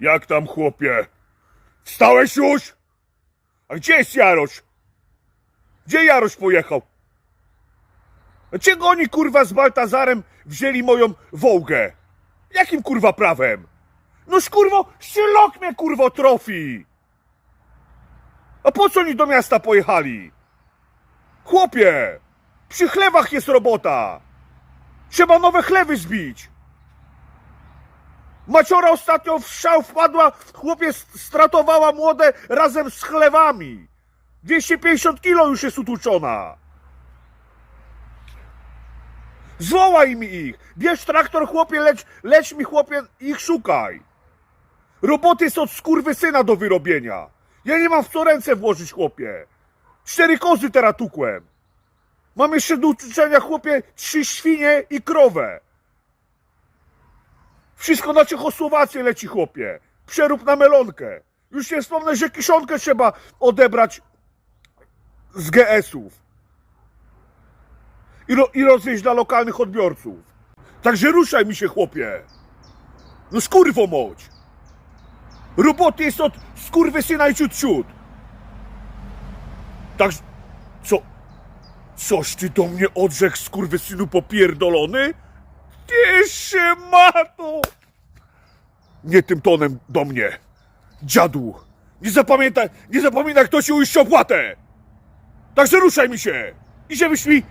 Jak tam, chłopie? Wstałeś już? A gdzie jest Jaroś? Gdzie Jaroś pojechał? Czego oni, kurwa, z Baltazarem wzięli moją Wołgę? Jakim, kurwa, prawem? Noż, kurwo, szylok mnie, kurwo, trofi! A po co oni do miasta pojechali? Chłopie, przy chlewach jest robota. Trzeba nowe chlewy zbić. Maciora ostatnio w szał wpadła, chłopie st- stratowała młode razem z chlewami. 250 kilo już jest utłuczona. Zwołaj mi ich. Bierz traktor, chłopie, leć, leć mi, chłopie, ich szukaj. Roboty są od skurwysyna do wyrobienia. Ja nie mam w co ręce włożyć, chłopie. Cztery kozy teraz tukłem. Mam jeszcze do uczenia, chłopie, trzy świnie i krowę. Wszystko na Czechosłowację leci, chłopie. Przerób na melonkę. Już nie wspomnę, że kiszonkę trzeba odebrać z GS-ów. I, ro, I rozwieźć dla lokalnych odbiorców. Także ruszaj mi się, chłopie. No skurwo moć. Roboty jest od skurwysyna i ciut ciut. Tak, co? Coś ty do mnie odrzekł, skurwysynu popierdolony? Ty się mato! Nie tym tonem do mnie. Dziadu, nie zapamiętaj, nie zapominaj, kto ci ujść opłatę. Także ruszaj mi się i żebyś mi